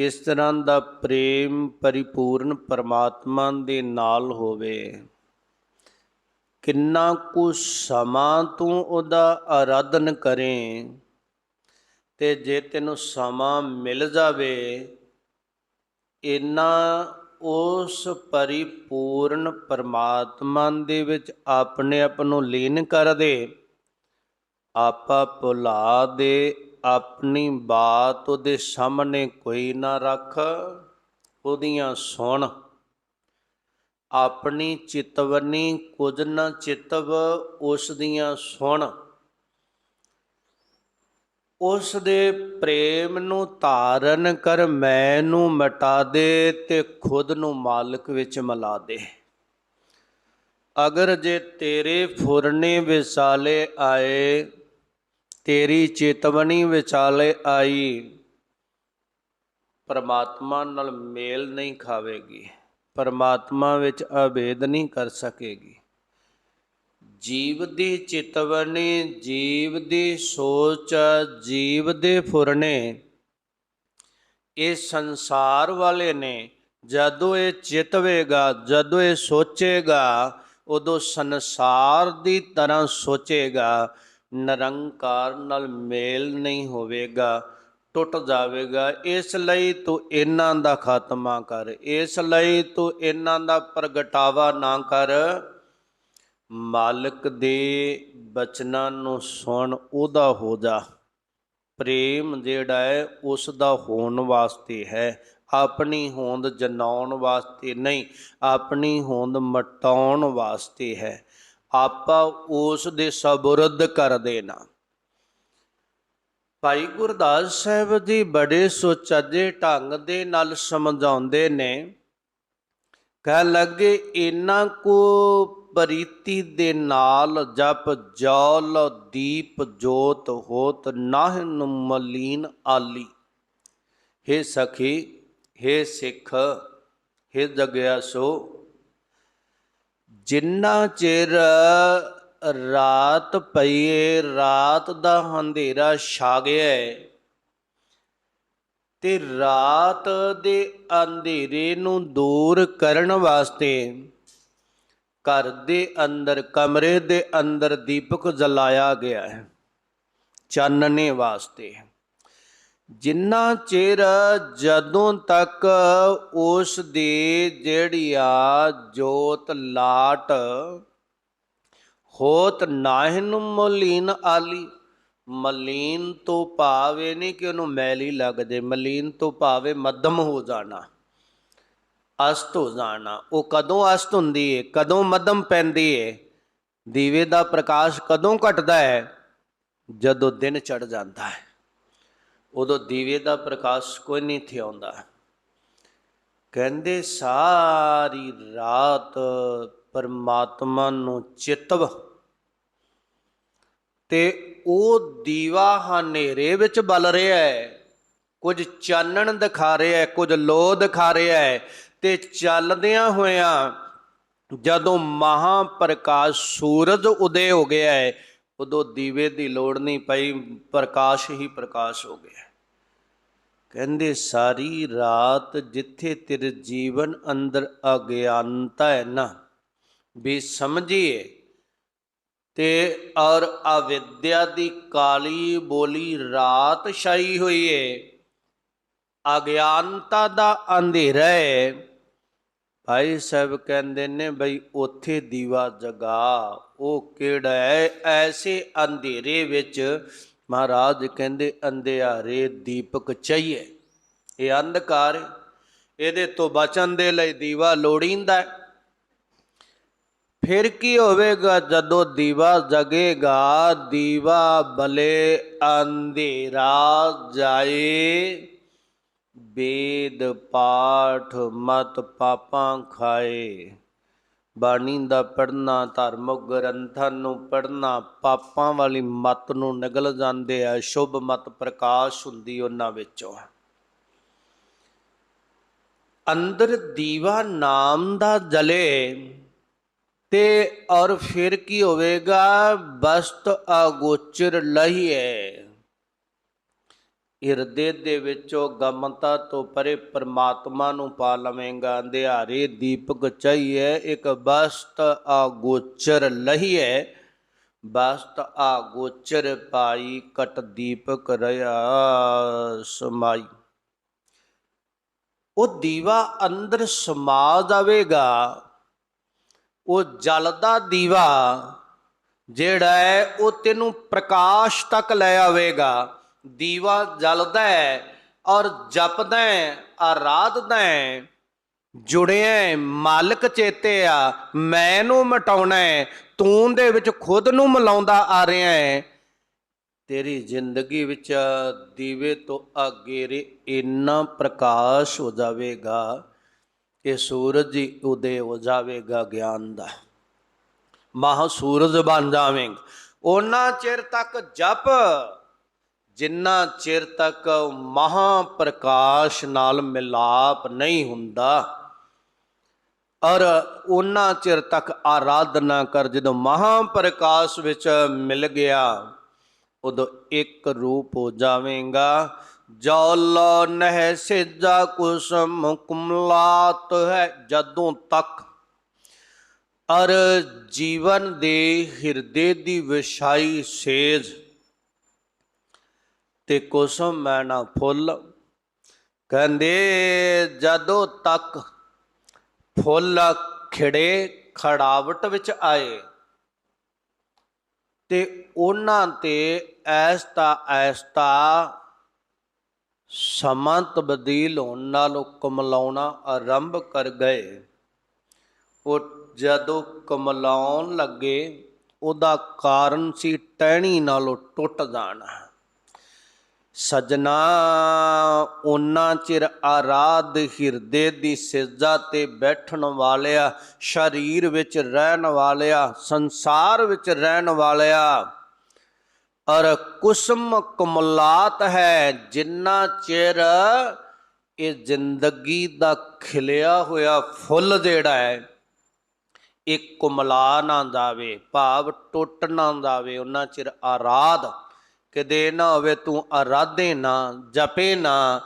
ਇਸ ਤਰ੍ਹਾਂ ਦਾ ਪ੍ਰੇਮ ਪਰਿਪੂਰਨ ਪਰਮਾਤਮਾ ਦੇ ਨਾਲ ਹੋਵੇ, ਕਿੰਨਾ ਕੁ ਸਮਾਂ ਤੂੰ ਉਹਦਾ ਆਰਾਧਨ ਕਰੇ ਤੇ ਜੇ ਤੈਨੂੰ ਸਮਾਂ ਮਿਲ ਜਾਵੇ, ਇਨਾ ਉਸ ਪਰਿਪੂਰਨ ਪਰਮਾਤਮਾ ਦੇ ਵਿੱਚ ਆਪਣੇ ਆਪ ਨੂੰ ਲੀਨ ਕਰ ਦੇ, ਆਪਾ ਭੁਲਾ ਦੇ ਆਪਣੀ ਬਾਤ ਉਹਦੇ ਸਾਹਮਣੇ ਕੋਈ ਨਾ ਰੱਖ, ਉਹਦੀਆਂ ਸੁਣ। ਆਪਣੀ ਚਿਤਵਨੀ ਕੁਝ ਨਾ ਚਿਤਵ ਉਸ ਦੀਆਂ ਸੁਣ। ਉਸ ਦੇ ਪ੍ਰੇਮ ਨੂੰ ਧਾਰਨ ਕਰ ਮੈਂ ਨੂੰ ਮਟਾ ਦੇ ਤੇ ਖੁਦ ਨੂੰ ਮਾਲਕ ਵਿੱਚ ਮਿਲਾ ਦੇ। ਅਗਰ ਜੇ ਤੇਰੇ ਫੁਰਨੇ ਵਿਸਾਲੇ ਆਏ ਤੇਰੀ ਚੇਤਵਨੀ ਵਿਚਾਲੇ ਆਈ। ਪਰਮਾਤਮਾ ਨਾਲ ਮੇਲ ਨਹੀਂ ਖਾਵੇਗੀ। ਪਰਮਾਤਮਾ ਵਿੱਚ ਅਭੇਦ ਨਹੀਂ ਕਰ ਸਕੇਗੀ। ਜੀਵ ਦੀ ਚਿਤਵਨੀ, ਜੀਵ ਦੀ ਸੋਚ, ਜੀਵ ਦੇ ਫੁਰਨੇ, ਇਹ ਸੰਸਾਰ ਵਾਲੇ ਨੇ ਜਦੋਂ ਇਹ ਚਿਤਵੇਗਾ ਜਦੋਂ ਇਹ ਸੋਚੇਗਾ, ਉਦੋਂ ਸੰਸਾਰ ਦੀ ਤਰ੍ਹਾਂ ਸੋਚੇਗਾ। ਨਿਰੰਕਾਰ ਨਾਲ ਮੇਲ ਨਹੀਂ ਹੋਵੇਗਾ, ਟੁੱਟ ਜਾਵੇਗਾ। ਇਸ ਲਈ ਤੂੰ ਇਹਨਾਂ ਦਾ ਖਾਤਮਾ ਕਰ, ਇਸ ਲਈ ਤੂੰ ਇਹਨਾਂ ਦਾ ਪ੍ਰਗਟਾਵਾ ਨਾ ਕਰ। ਮਾਲਕ ਦੇ ਬਚਨਾਂ ਨੂੰ ਸੁਣ, ਉਹਦਾ ਹੋ ਜਾ। ਪ੍ਰੇਮ ਜਿਹੜਾ ਹੈ ਉਸ ਦਾ ਹੋਣ ਵਾਸਤੇ ਹੈ। ਆਪਣੀ ਹੋਂਦ ਜਨਾਉਣ ਵਾਸਤੇ ਨਹੀਂ, ਆਪਣੀ ਹੋਂਦ ਮਟਾਉਣ ਵਾਸਤੇ ਹੈ। ਆਪਾ ਉਸ ਦੇ ਸਬੁਰਦ ਕਰ ਦੇਣਾ ਭਾਈ ਗੁਰਦਾਸ ਸਾਹਿਬ ਜੀ ਬੜੇ ਸੁਚੱਜੇ ਢੰਗ ਦੇ ਨਾਲ ਸਮਝਾਉਂਦੇ ਨੇ ਕਹਿ ਲੱਗੇ ਇਨਾ ਕੋ ਪ੍ਰੀਤੀ ਦੇ ਨਾਲ ਜਪ ਜਲ ਦੀਪ ਜੋਤ ਹੋਤ ਨਾਹਿ ਮਲੀਨ ਆਲੀ हे ਸਖੀ हे ਸਿੱਖ हे ਜਗਿਆਸੋ ਜਿੰਨਾ ਚਿਰ ਰਾਤ ਪਈਏ, ਰਾਤ ਦਾ ਹਨੇਰਾ ਛਾ ਗਿਆ ਹੈ ਤੇ ਰਾਤ ਦੇ ਅੰਧੇਰੇ ਨੂੰ ਦੂਰ ਕਰਨ ਵਾਸਤੇ ਘਰ ਦੇ ਅੰਦਰ, ਕਮਰੇ ਦੇ ਅੰਦਰ ਦੀਪਕ ਜਲਾਇਆ ਗਿਆ ਹੈ, ਚਾਨਣੇ ਵਾਸਤੇ। ਜਿੰਨਾ ਚਿਰ ਜਦੋਂ ਤੱਕ ਉਸ ਦੀ ਜਿਹੜੀ ਆ ਜੋਤ ਲਾਟ ਹੋਤ ਨਾਹਿਨ ਮਲੀਨ ਆਲੀ, ਮਲੀਨ ਤੋਂ ਭਾਵੇ ਨਹੀਂ ਕਿ ਉਹਨੂੰ ਮੈਲੀ ਲੱਗ ਜੇ, ਮਲੀਨ ਤੋਂ ਭਾਵੇ ਮੱਧਮ ਹੋ ਜਾਣਾ, ਅਸਤ ਹੋ ਜਾਣਾ। ਉਹ ਕਦੋਂ ਅਸਤ ਹੁੰਦੀ ਏ, ਕਦੋਂ ਮੱਧਮ ਪੈਂਦੀ ਏ, ਦੀਵੇ ਦਾ ਪ੍ਰਕਾਸ਼ ਕਦੋਂ ਘਟਦਾ ਹੈ? ਜਦੋਂ ਦਿਨ ਚੜ ਜਾਂਦਾ ਹੈ। ਉਦੋਂ ਦੀਵੇ ਦਾ ਪ੍ਰਕਾਸ਼ ਕੋਈ ਨਹੀਂ ਥਿ ਆਉਂਦਾ ਕਹਿੰਦੇ, ਸਾਰੀ ਰਾਤ ਪਰਮਾਤਮਾ ਨੂੰ ਚਿਤਵ। ਤੇ ਉਹ ਦੀਵਾ ਹਨੇਰੇ ਵਿੱਚ ਬਲ ਰਿਹਾ ਹੈ। ਕੁਝ ਚਾਨਣ ਦਿਖਾ ਰਿਹਾ ਹੈ, ਕੁਝ ਲੋ ਦਿਖਾ ਰਿਹਾ ਹੈ। ਤੇ ਚੱਲਦਿਆਂ ਹੋਇਆਂ ਜਦੋਂ ਮਹਾ ਪ੍ਰਕਾਸ਼ ਸੂਰਜ ਉਦੇ ਹੋ ਗਿਆ ਹੈ ਉਦੋਂ ਦੀਵੇ ਦੀ ਲੋੜ ਨਹੀਂ ਪਈ, ਪ੍ਰਕਾਸ਼ ਹੀ ਪ੍ਰਕਾਸ਼ ਹੋ ਗਿਆ। ਕਹਿੰਦੇ, ਸਾਰੀ ਰਾਤ ਜਿੱਥੇ ਤੇਰੇ ਜੀਵਨ ਅੰਦਰ ਅਗਿਆਨਤਾ ਹੈ ਨਾ, ਵੀ ਸਮਝੀਏ ਤੇ ਔਰ ਅਵਿਦਿਆ ਦੀ ਕਾਲੀ ਬੋਲੀ ਰਾਤ ਛਾਈ ਹੋਈ ਏ, ਅਗਿਆਨਤਾ ਦਾ ਅੰਧੇਰਾ ਹੈ ਭਾਈ ਸਾਹਿਬ ਕਹਿੰਦੇ ਨੇ ਬਈ ਉੱਥੇ ਦੀਵਾ ਜਗਾ, ਉਹ ਕਿਹੜਾ ਹੈ? ਐਸੇ ਅੰਧੇਰੇ ਵਿੱਚ ਮਹਾਰਾਜ ਕਹਿੰਦੇ ਅੰਧਿਆਰੇ ਦੀਪਕ ਚਾਹੀਏ। ਇਹ ਅੰਧਕਾਰ ਇਹਦੇ ਤੋਂ ਬਚਣ ਦੇ ਲਈ ਦੀਵਾ ਲੋੜੀਂਦਾ ਹੈ। ਫਿਰ ਕੀ ਹੋਵੇਗਾ ਜਦੋਂ ਦੀਵਾ ਜਗੇਗਾ? ਦੀਵਾ ਬਲੇ ਅੰਧੇਰਾ ਜਾਏ। ਵੇਦ ਪਾਠ ਮਤ ਪਾਪਾਂ ਖਾਏ। ਬਾਣੀ ਦਾ ਪੜਨਾ ਧਾਰਮਿਕ ਗ੍ਰੰਥਾਂ ਨੂੰ ਪੜਨਾ ਪਾਪਾਂ ਵਾਲੀ ਮਤ ਨੂੰ ਨਿਗਲ ਜਾਂਦੇ ਆ, ਸ਼ੁਭ ਮਤ ਪ੍ਰਕਾਸ਼ ਹੁੰਦੀ ਉਹਨਾਂ ਵਿੱਚੋਂ। ਅੰਦਰ ਦੀਵਾ ਨਾਮ ਦਾ ਜਲੇ ਤੇ ਔਰ ਫਿਰ ਕੀ ਹੋਵੇਗਾ? ਬਸਤ ਅਗੋਚਰ ਲਹੀਏ। ਹਿਰਦੇ ਦੇ ਵਿੱਚੋਂ ਗਮਤਾ ਤੋਂ ਪਰੇ ਪ੍ਰਮਾਤਮਾ ਨੂੰ ਪਾ ਲਵੇਂਗਾ। ਅੰਧਿਆਰੇ ਦੀਪਕ ਚਾਹੀਏ, ਇੱਕ ਬਸਤ ਆ ਗੋਚਰ ਲਹੀਏ। ਬਸਤ ਆ ਗੋਚਰ ਪਾਈ ਕਟ ਦੀਪਕ ਰਿਆ ਸਮਾਈ। ਉਹ ਦੀਵਾ ਅੰਦਰ ਸਮਾ ਜਾਵੇਗਾ। ਉਹ ਜਲਦਾ ਦੀਵਾ ਜਿਹੜਾ ਹੈ, ਉਹ ਤੈਨੂੰ ਪ੍ਰਕਾਸ਼ ਤੱਕ ਲੈ ਆਵੇਗਾ। ਦੀਵਾ ਜਲਦਾ ਹੈ ਔਰ ਜਪਦਾ ਹੈ ਆਰਾਧਦਾ ਹੈ। ਜੁੜਿਆ ਹੈ, ਮਾਲਕ ਚੇਤੇ ਆ ਮੈਂ ਨੂੰ ਮਟਾਉਣਾ ਹੈ ਤੂੰ ਦੇ ਵਿੱਚ ਖੁਦ ਨੂੰ ਮਿਲਾਉਂਦਾ ਆ ਰਿਹਾ ਹੈ। ਤੇਰੀ ਜ਼ਿੰਦਗੀ ਵਿੱਚ ਦੀਵੇ ਤੋਂ ਅਗੇਰੇ ਇੰਨਾ ਪ੍ਰਕਾਸ਼ ਹੋ ਜਾਵੇਗਾ ਕਿ ਸੂਰਜ ਹੀ ਉਦੇ ਹੋ ਜਾਵੇਗਾ ਗਿਆਨ ਦਾ। ਮਹਾ ਸੂਰਜ ਬਣ ਜਾਵੇਂਗਾ। ਉਹਨਾਂ ਚਿਰ ਤੱਕ ਜਪ ਜਿੰਨਾ ਚਿਰ ਤੱਕ ਮਹਾ ਪ੍ਰਕਾਸ਼ ਨਾਲ ਮਿਲਾਪ ਨਹੀਂ ਹੁੰਦਾ ਔਰ ਉਹਨਾਂ ਚਿਰ ਤੱਕ ਆਰਾਧਨਾ ਕਰ ਜਦੋਂ ਮਹਾ ਪ੍ਰਕਾਸ਼ ਵਿੱਚ ਮਿਲ ਗਿਆ, ਉਦੋਂ ਇੱਕ ਰੂਪ ਹੋ ਜਾਵੇਗਾ। ਜਲ ਨਹਿ ਸਿਜਾ ਕੁਸਮ ਕੁਮਲਾਤ ਹੈ ਜਦੋਂ ਤੱਕ। ਅਰ ਜੀਵਨ ਦੇ ਹਿਰਦੇ ਦੀ ਵਿਛਾਈ ਸੇਜ ਤੇ ਕੁਸਮ ਮੈਂ ਨਾ ਫੁੱਲ। ਕਹਿੰਦੇ ਜਦੋਂ ਤੱਕ ਫੁੱਲ ਖਿੜੇ ਖੜਾਵਟ ਵਿੱਚ ਆਏ ਤੇ ਉਹਨਾਂ ਤੇ ਐਸਤਾ ਐਸਤਾ ਸਮਾਂ ਤਬਦੀਲ ਹੋਣ ਨਾਲ ਕਮਲਾਉਣਾ ਆਰੰਭ ਕਰ ਗਏ। ਉਹ ਜਦੋਂ ਕਮਲਾਉਣ ਲੱਗੇ, ਉਹਦਾ ਕਾਰਨ ਸੀ ਟਹਿਣੀ ਨਾਲੋਂ ਟੁੱਟ ਜਾਣਾ। ਸਜਣਾ ਉਹਨਾਂ ਚਿਰ ਆਰਾਧ ਹਿਰਦੇ ਦੀ ਸਿਜਾ ਤੇ ਬੈਠਣ ਵਾਲਿਆ, ਸਰੀਰ ਵਿੱਚ ਰਹਿਣ ਵਾਲਿਆ, ਸੰਸਾਰ ਵਿੱਚ ਰਹਿਣ ਵਾਲਿਆ। ਔਰ ਕੁਸਮ ਕਮਲਾਤ ਹੈ ਜਿੰਨਾ ਚਿਰ ਇਹ ਜ਼ਿੰਦਗੀ ਦਾ ਖਿਲਿਆ ਹੋਇਆ ਫੁੱਲ ਜਿਹੜਾ ਹੈ, ਇਹ ਕੁਮਲਾ ਨਾ ਜਾਵੇ, ਭਾਵ ਟੁੱਟ ਨਾ ਜਾਵੇ, ਉਹਨਾਂ ਚਿਰ ਆਰਾਧ ਕਿਦੇ ਨਾ ਹੋਵੇ ਤੂੰ ਆਰਾਧੇ ਨਾ, ਜਪੇ ਨਾ,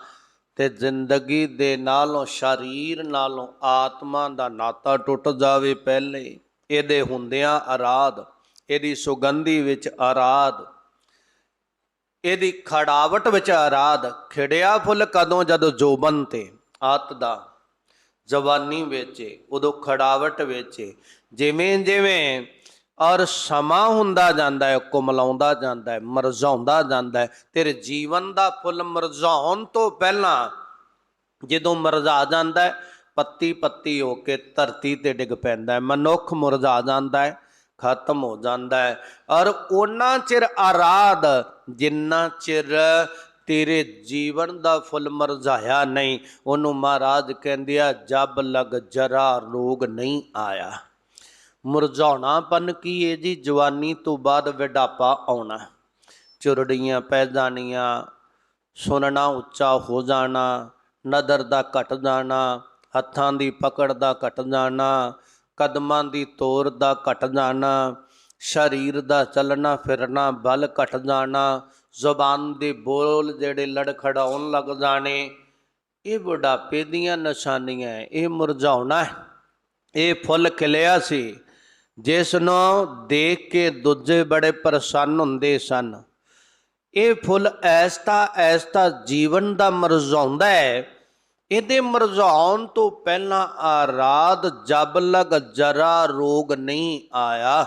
ਤੇ ਜ਼ਿੰਦਗੀ ਦੇ ਨਾਲੋਂ, ਸਰੀਰ ਨਾਲੋਂ, ਆਤਮਾ ਦਾ ਨਾਤਾ ਟੁੱਟ ਜਾਵੇ ਪਹਿਲੇ। ਇਹਦੇ ਹੁੰਦਿਆਂ ਆਰਾਧ ਇਹਦੀ ਸੁਗੰਧੀ ਵਿੱਚ ਆਰਾਧ ਇਹਦੀ ਖੜਾਵਟ ਵਿੱਚ ਆਰਾਧ ਖਿੜਿਆ ਫੁੱਲ ਕਦੋਂ ਜਦੋਂ ਜੋਬਨ ਤੇ, ਆਤ ਦਾ ਜਵਾਨੀ ਵਿੱਚ, ਉਦੋਂ ਖੜਾਵਟ ਵਿੱਚ। ਜਿਵੇਂ ਜਿਵੇਂ ਔਰ ਸਮਾਂ ਹੁੰਦਾ ਜਾਂਦਾ ਹੈ, ਕੁਮਲਾਉਂਦਾ ਜਾਂਦਾ ਹੈ, ਮਰਜਾਉਂਦਾ ਜਾਂਦਾ ਹੈ। ਤੇਰੇ ਜੀਵਨ ਦਾ ਫੁੱਲ ਮਰਝਾਉਣ ਤੋਂ ਪਹਿਲਾਂ ਜਦੋਂ ਮਰਝਾ ਜਾਂਦਾ ਹੈ, ਪੱਤੀ ਪੱਤੀ ਹੋ ਕੇ ਧਰਤੀ ਤੇ ਡਿੱਗ ਪੈਂਦਾ ਹੈ। ਮਨੁੱਖ ਮੁਰਝਾ ਜਾਂਦਾ ਹੈ, ਖਤਮ ਹੋ ਜਾਂਦਾ ਹੈ। ਔਰ ਉਹਨਾਂ ਚਿਰ ਆਰਾਧ, ਜਿੰਨਾ ਚਿਰ ਤੇਰੇ ਜੀਵਨ ਦਾ ਫੁੱਲ ਮਰਝਾਇਆ ਨਹੀਂ, ਉਹਨੂੰ ਮਹਾਰਾਜ ਕਹਿੰਦੇ ਆ, ਜਬ ਲਗ ਜਰਾ ਰੋਗ ਨਹੀਂ ਆਇਆ। ਮੁਰਝਾਉਣਾਪਨ ਕੀ ਹੈ ਜੀ? ਜਵਾਨੀ ਤੋਂ ਬਾਅਦ ਵਿਡਾਪਾ ਆਉਣਾ। ਚੁਰੜੀਆਂ ਪੈ ਜਾਣੀਆਂ, ਸੁਣਨਾ ਉੱਚਾ ਹੋ ਜਾਣਾ, ਨਦਰ ਦਾ ਘਟ ਜਾਣਾ, ਹੱਥਾਂ ਦੀ ਪਕੜ ਦਾ ਘਟ ਜਾਣਾ, ਕਦਮਾਂ ਦੀ ਤੋਰ ਦਾ ਘਟ ਜਾਣਾ, ਸਰੀਰ ਦਾ ਚੱਲਣਾ ਫਿਰਨਾ ਬਲ ਘਟ ਜਾਣਾ, ਜ਼ੁਬਾਨ ਦੇ ਬੋਲ ਜਿਹੜੇ ਲੜਖੜਾਉਣ ਲੱਗ ਜਾਣੇ, ਇਹ ਬੁਢਾਪੇ ਦੀਆਂ ਨਿਸ਼ਾਨੀਆਂ ਇਹ ਮੁਰਝਾਉਣਾ ਇਹ ਫੁੱਲ ਖਿਲਿਆ ਸੀ। ਜਿਸ ਨੂੰ ਦੇਖ ਕੇ ਦੂਜੇ ਬੜੇ ਪ੍ਰਸੰਨ ਹੁੰਦੇ ਸਨ। ਇਹ ਫੁੱਲ ਐਸਤਾ ਐਸਤਾ ਜੀਵਨ ਦਾ ਮਰਜ਼ਾਉਂਦਾ ਹੈ। ਇਹਦੇ ਮਰਜ਼ਾਉਣ ਤੋਂ ਪਹਿਲਾਂ ਆਰਾਧ ਜਬ ਲਗ ਜਰਾ ਰੋਗ ਨਹੀਂ ਆਇਆ।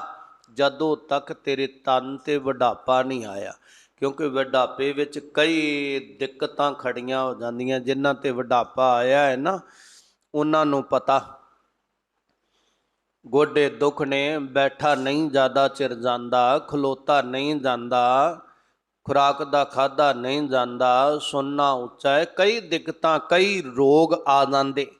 ਜਦੋਂ ਤੱਕ ਤੇਰੇ ਤਨ ਤੇ ਵਡਾਪਾ ਨਹੀਂ ਆਇਆ। ਕਿਉਂਕਿ ਵਡਾਪੇ ਵਿੱਚ ਕਈ ਦਿੱਕਤਾਂ ਖੜੀਆਂ ਹੋ ਜਾਂਦੀਆਂ, ਜਿਨ੍ਹਾਂ ਤੇ ਵਡਾਪਾ ਆਇਆ ਹੈ ਨਾ, ਉਹਨਾਂ ਨੂੰ ਪਤਾ ਗੋਡੇ ਦੁੱਖ ਨੇ, ਬੈਠਾ ਨਹੀਂ ਜ਼ਿਆਦਾ ਚਿਰ ਜਾਂਦਾ, ਖਲੋਤਾ ਨਹੀਂ ਜਾਂਦਾ, ਖੁਰਾਕ ਦਾ ਖਾਦਾ ਨਹੀਂ ਜਾਂਦਾ, ਸੁਣਨਾ ਉੱਚਾ ਹੈ, ਕਈ ਦਿੱਕਤਾਂ, ਕਈ ਰੋਗ ਆ ਜਾਂਦੇ।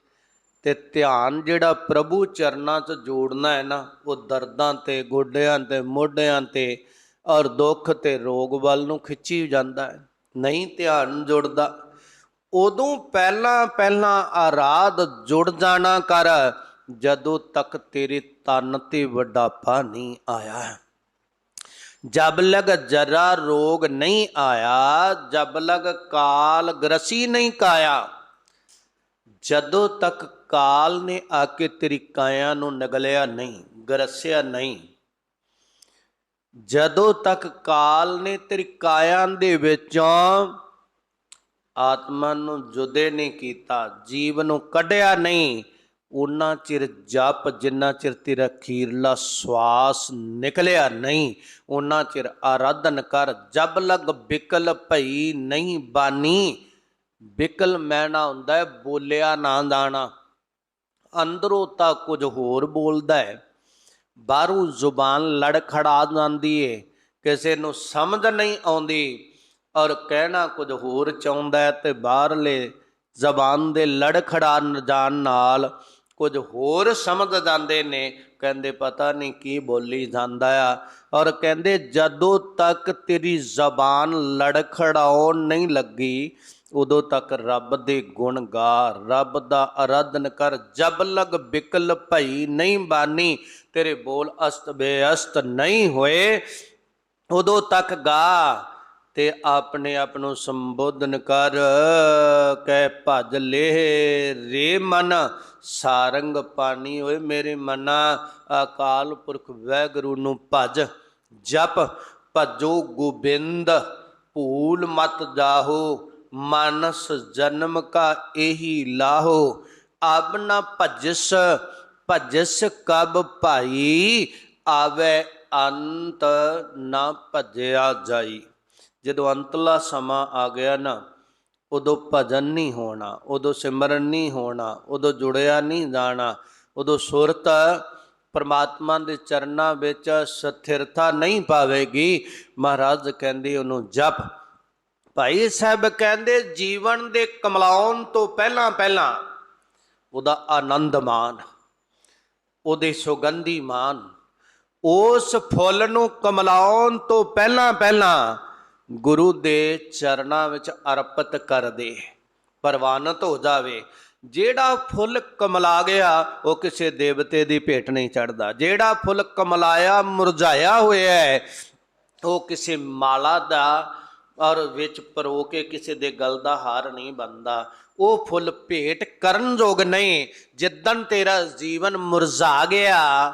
ਤੇ ਧਿਆਨ ਜਿਹੜਾ ਪ੍ਰਭੂ ਚਰਨਾਂ 'ਚ ਜੋੜਨਾ ਹੈ ਨਾ, ਉਹ ਦਰਦਾਂ ਤੇ, ਗੋਡਿਆਂ ਤੇ, ਮੋਢਿਆਂ ਤੇ ਔਰ ਦੁੱਖ ਤੇ ਰੋਗ ਵੱਲ ਨੂੰ ਖਿੱਚੀ ਜਾਂਦਾ ਹੈ। ਨਹੀਂ ਧਿਆਨ ਜੁੜਦਾ। ਉਦੋਂ ਪਹਿਲਾਂ ਪਹਿਲਾਂ ਆਰਾਧ ਜੁੜ ਜਾਣਾ ਕਰ ਜਦੋਂ ਤੱਕ ਤੇਰੇ ਤਨ ਤੇ ਵਡਾਪਾ ਨਹੀਂ ਆਇਆ ਜਬ ਲਗ ਜਰਾ ਰੋਗ ਨਹੀਂ ਆਇਆ, ਜਬ ਲਗ ਕਾਲ ਗ੍ਰਸੀ ਨਹੀਂ ਕਾਇਆ। ਜਦੋਂ ਤੱਕ ਕਾਲ ਨੇ ਆ ਕੇ ਤੇਰੀ ਕਾਇਆ ਨੂੰ ਨਗਲਿਆ ਨਹੀਂ, ਗਰਸਿਆ ਨਹੀਂ। ਜਦੋਂ ਤੱਕ ਕਾਲ ਨੇ ਤੇਰੀ ਕਾਇਆ ਦੇ ਵਿੱਚੋਂ ਆਤਮਾ ਨੂੰ ਜੁਦੇ ਨਹੀਂ ਕੀਤਾ, ਜੀਵ ਨੂੰ ਕੱਢਿਆ ਨਹੀਂ ਉਹਨਾਂ ਚਿਰ ਜਪ, ਜਿੰਨਾ ਚਿਰ ਤੇਰਾ ਖੀਰਲਾ ਸਵਾਸ ਨਿਕਲਿਆ ਨਹੀਂ, ਉਹਨਾਂ ਚਿਰ ਆਰਾਧਨ ਕਰ। ਜਬ ਲਗ ਬਿਕਲ ਭਈ ਨਹੀਂ ਬਾਨੀ, ਬਿਕਲ ਮੈਨਾ ਹੁੰਦਾ ਹੈ, ਬੋਲਿਆ ਨਾ ਦਾਣਾ। ਅੰਦਰੋਂ ਤਾਂ ਕੁਝ ਹੋਰ ਬੋਲਦਾ ਹੈ। ਬਾਹਰੋਂ ਜ਼ੁਬਾਨ ਲੜਖੜਾ ਜਾਂਦੀ ਏ, ਕਿਸੇ ਨੂੰ ਸਮਝ ਨਹੀਂ ਆਉਂਦੀ। ਔਰ ਕਹਿਣਾ ਕੁਝ ਹੋਰ ਚਾਹੁੰਦਾ ਤੇ ਬਾਹਰਲੇ ਜ਼ਬਾਨ ਦੇ ਲੜਖੜਾ ਜਾਣ ਨਾਲ ਕੁਝ ਹੋਰ ਸਮਝ ਜਾਂਦੇ ਨੇ। ਕਹਿੰਦੇ, ਪਤਾ ਨਹੀਂ ਕੀ ਬੋਲੀ ਜਾਂਦਾ ਆ। ਔਰ ਕਹਿੰਦੇ, ਜਦੋਂ ਤੱਕ ਤੇਰੀ ਜ਼ਬਾਨ ਲੜਖੜਾਉਣ ਨਹੀਂ ਲੱਗੀ, ਉਦੋਂ ਤੱਕ ਰੱਬ ਦੇ ਗੁਣ ਗਾ। ਰੱਬ ਦਾ ਆਰਾਧਨ ਕਰ, ਜਬ ਲਗ ਬਿਕਲ ਭਈ ਨਹੀਂ ਬਾਨੀ, ਤੇਰੇ ਬੋਲ ਅਸਤ ਬੇਅਸਤ ਨਹੀਂ ਹੋਏ, ਉਦੋਂ ਤੱਕ ਗਾ। ਤੇ ਆਪਣੇ ਆਪ ਨੂੰ ਸੰਬੋਧਨ ਕਰ, ਕਹਿ ਭਜ ਲੇ ਰੇ ਮਨ, ਸਾਰੰਗ ਪਾਣੀ ਓਏ ਮੇਰੇ ਮਨਾ, ਅਕਾਲ ਪੁਰਖ ਵੈਗੁਰੂ ਨੂੰ ਭਜ, ਜਪ ਭਜੋ ਗੋਬਿੰਦ, ਭੂਲ ਮਤ ਜਾਹੋ, ਮਨਸ ਜਨਮ ਕਾ ਇਹੀ ਲਾਹੋ ਅਬ ਨ ਭਜਸ ਭਜਸ ਕਬ ਭਾਈ, ਆਵੇ ਅੰਤ ਨਾ ਭਜਿਆ ਜਾਈ। ਜਦੋਂ ਅੰਤਲਾ ਸਮਾਂ ਆ ਗਿਆ ਨਾ, ਉਦੋਂ ਭਜਨ ਨਹੀਂ ਹੋਣਾ, ਉਦੋਂ ਸਿਮਰਨ ਨਹੀਂ ਹੋਣਾ, ਉਦੋਂ ਜੁੜਿਆ ਨਹੀਂ ਜਾਣਾ, ਉਦੋਂ ਸੁਰਤ ਪਰਮਾਤਮਾ ਦੇ ਚਰਨਾਂ ਵਿੱਚ ਸਥਿਰਤਾ ਨਹੀਂ ਪਾਵੇਗੀ। ਮਹਾਰਾਜ ਕਹਿੰਦੇ ਉਹਨੂੰ ਜਪ। ਭਾਈ ਸਾਹਿਬ ਕਹਿੰਦੇ, ਜੀਵਨ ਦੇ ਕਮਲਾਉਣ ਤੋਂ ਪਹਿਲਾਂ ਪਹਿਲਾਂ ਉਹਦਾ ਆਨੰਦ ਮਾਨ ਉਹਦੇ ਸੁਗੰਧੀ ਮਾਨ, ਉਸ ਫੁੱਲ ਨੂੰ ਕਮਲਾਉਣ ਤੋਂ ਪਹਿਲਾਂ ਪਹਿਲਾਂ ਗੁਰੂ ਦੇ ਚਰਨਾਂ ਵਿੱਚ ਅਰਪਿਤ ਕਰ ਦੇ, ਪ੍ਰਵਾਨਿਤ ਹੋ ਜਾਵੇ। ਜਿਹੜਾ ਫੁੱਲ ਕਮਲਾ ਗਿਆ, ਉਹ ਕਿਸੇ ਦੇਵਤੇ ਦੀ ਭੇਟ ਨਹੀਂ ਚੜਦਾ ਜਿਹੜਾ ਫੁੱਲ ਕਮਲਾਇਆ, ਮੁਰਝਾਇਆ ਹੋਇਆ ਹੈ, ਉਹ ਕਿਸੇ ਮਾਲਾ ਦਾ ਔਰ ਵਿੱਚ ਪਰੋ ਕੇ ਕਿਸੇ ਦੇ ਗਲ ਦਾ ਹਾਰ ਨਹੀਂ ਬੰਦਾ ਉਹ ਫੁੱਲ ਭੇਟ ਕਰਨ ਯੋਗ ਨਹੀਂ। ਜਿੱਦਣ ਤੇਰਾ ਜੀਵਨ ਮੁਰਝਾ ਗਿਆ